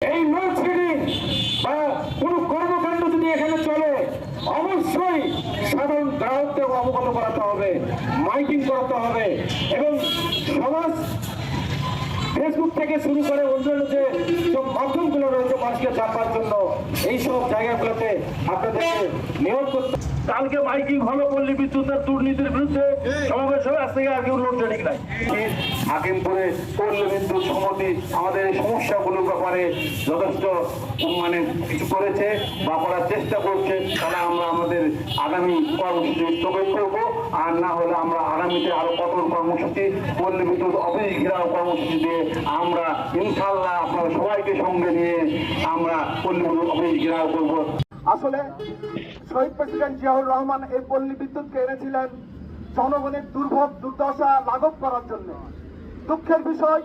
এই লোডশেডিং বা কোনো কর্মকাণ্ড যদি এখানে চলে, অবশ্যই সাধারণ গ্রাহকদের অবগত করাতে হবে, মাইকিং করাতে হবে এবং সমাজ ফেসবুক থেকে শুরু করে অন্যান্য যে সব মাধ্যমগুলো রয়েছে মানুষকে চাপার জন্য এই সব জায়গাগুলোতে আপনাদেরকে নিয়োগ করতে কালকে মাইকিং হলো পল্লী বিদ্যুতের দুর্নীতির বিরুদ্ধে। সমাবেশ হবে আজ থেকে আর কেউ লোডশেডিং নাই। হাকিমপুরে পল্লী বিদ্যুৎ সমিতি আমাদের এই সমস্যাগুলোর ব্যাপারে যথেষ্ট মানে কিছু করেছে বা করার চেষ্টা করছে তাহলে আমরা আমাদের আগামী কর্মসূচি স্থগিত করব। আর না হলে আমরা আগামীতে আরও কঠোর কর্মসূচি পল্লী বিদ্যুৎ অফিস ঘেরাও কর্মসূচি দিয়ে আমরা ইনশাল্লাহ আপনারা সবাইকে সঙ্গে নিয়ে আমরা পল্লী বিদ্যুৎ অফিস ঘেরাও করব। আসলে শহীদ প্রেসিডেন্ট জিয়াউর রহমান এই পল্লী বিদ্যুৎকে এনেছিলেন জনগণের দুর্ভোগ, দুর্দশা লাঘব করার জন্য। দুঃখের বিষয়,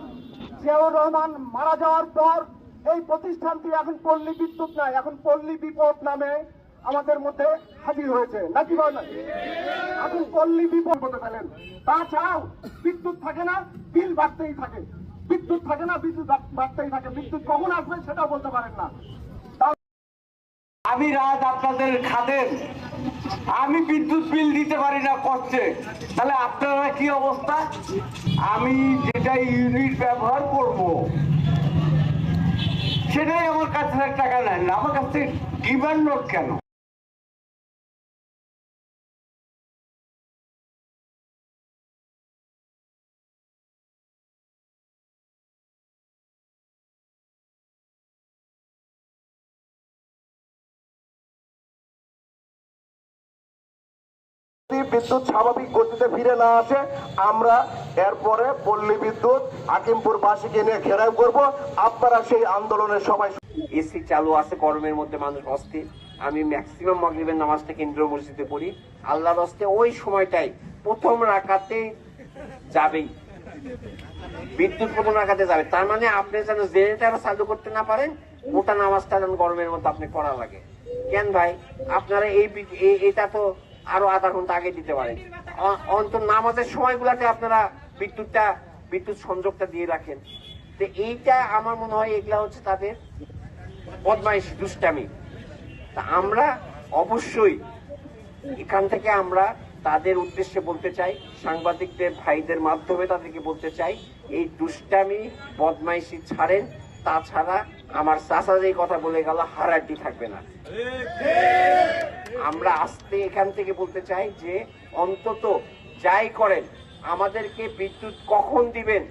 জিয়াউর রহমান মারা যাওয়ার পর এই প্রতিষ্ঠানটি এখন পল্লী বিদ্যুৎ নয়, এখন পল্লী বিপদ নামে আমাদের মধ্যে হাজির হয়েছে। নাকি এখন পল্লী বিপদ হতে পেলেন তাছাড়াও বিদ্যুৎ থাকে না, বিল বাড়তেই থাকে। বিদ্যুৎ থাকে না, বিদ্যুৎ বাড়তেই থাকে। বিদ্যুৎ কখন আসবে সেটাও বলতে পারেন না। আমি রাত আপনাদের খাদের আমি বিদ্যুৎ বিল দিতে পারি না কষ্টে। তাহলে আপনারা কি অবস্থা? আমি যেটা ইউনিট ব্যবহার করব, সেটাই আমার কাছে টাকা নেন আমার কাছে ডিমান্ড নোট কেন? যদি বিদ্যুৎ স্বাভাবিক গতিতে ফিরে না আসে, আমরা এরপরে পল্লী বিদ্যুৎ হাকিমপুর বাসীকে নিয়ে ঘেরাও করব। আপনারা সেই আন্দোলনের সবাই এসি চালু আছে, গরমের মধ্যে মানুষ অস্থির। আমি ম্যাক্সিমাম মগরিবের নামাজটা কেন্দ্র মসজিদে পড়ি। আল্লাহর হস্তে ওই সময়টাই প্রথম রাখাতে যাবেই। বিদ্যুৎ প্রথম রাখাতে যাবে। তার মানে আপনি যেন জেনারেটার চালু করতে না পারেন ওটা নামাজটা যেন গরমের মধ্যে আপনি করা লাগে। কেন ভাই? আপনারা এই- এটা তো আরও আধা ঘণ্টা আগে দিতে পারেন। অন্তর নামাজের সময়গুলোতে আপনারা বিদ্যুৎটা, বিদ্যুৎ সংযোগটা দিয়ে রাখেন। তো এইটা আমার মনে হয় এগুলা হচ্ছে তাদের বদমাইশ, দুষ্টামি। তা আমরা অবশ্যই এখান থেকে আমরা তাদের উদ্দেশ্যে বলতে চাই, সাংবাদিকদের, ভাইদের মাধ্যমে তাদেরকে বলতে চাই, এই দুষ্টামি, বদমাইশি ছাড়েন। তাছাড়া আমার চাষা যে কথা বলে গেল হারাটি থাকবে না। আমরা আসতে এখান থেকে বলতে চাই যে, অন্তত যাই করেন, আমাদেরকে বিদ্যুৎ কখন দিবেন?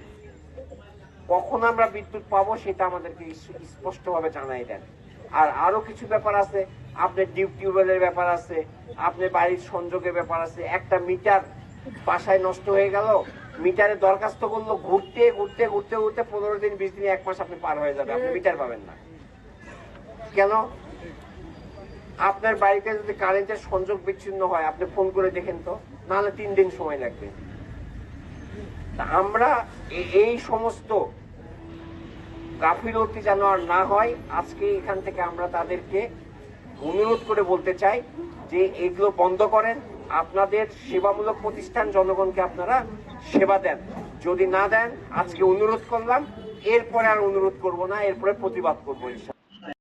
কখন আমরা বিদ্যুৎ পাবো সেটা আমাদেরকে স্পষ্টভাবে জানাই দেন। আর আরও কিছু ব্যাপার আছে আপনার ডিপ টিউবওয়েলের ব্যাপার আছে আপনার বাড়ির সংযোগের ব্যাপার আছে, একটা মিটার বাসায় নষ্ট হয়ে গেল মিটারে দরখাস্ত করল, ঘুরতে ঘুরতে ঘুরতে ঘুরতে পনেরো দিন, বিশ দিন, এক মাস আপনি পার হয়ে যাবে। আপনি মিটার পাবেন না। কেন? আপনার বাড়িতে যদি কারেন্টের সংযোগ বিচ্ছিন্ন হয়, আপনি ফোন করে দেখেন তো, নাহলে তিন দিন সময় লাগবে। আমরা এই সমস্ত গাফিলতি যেন আর না হয়, আজকে এখান থেকে আমরা তাদেরকে অনুরোধ করে বলতে চাই যে এগুলো বন্ধ করেন আপনাদের সেবামূলক প্রতিষ্ঠান জনগণকে আপনারা সেবা দেন। যদি না দেন, আজকে অনুরোধ করলাম, এরপরে আর অনুরোধ করব না, এরপরে প্রতিবাদ করব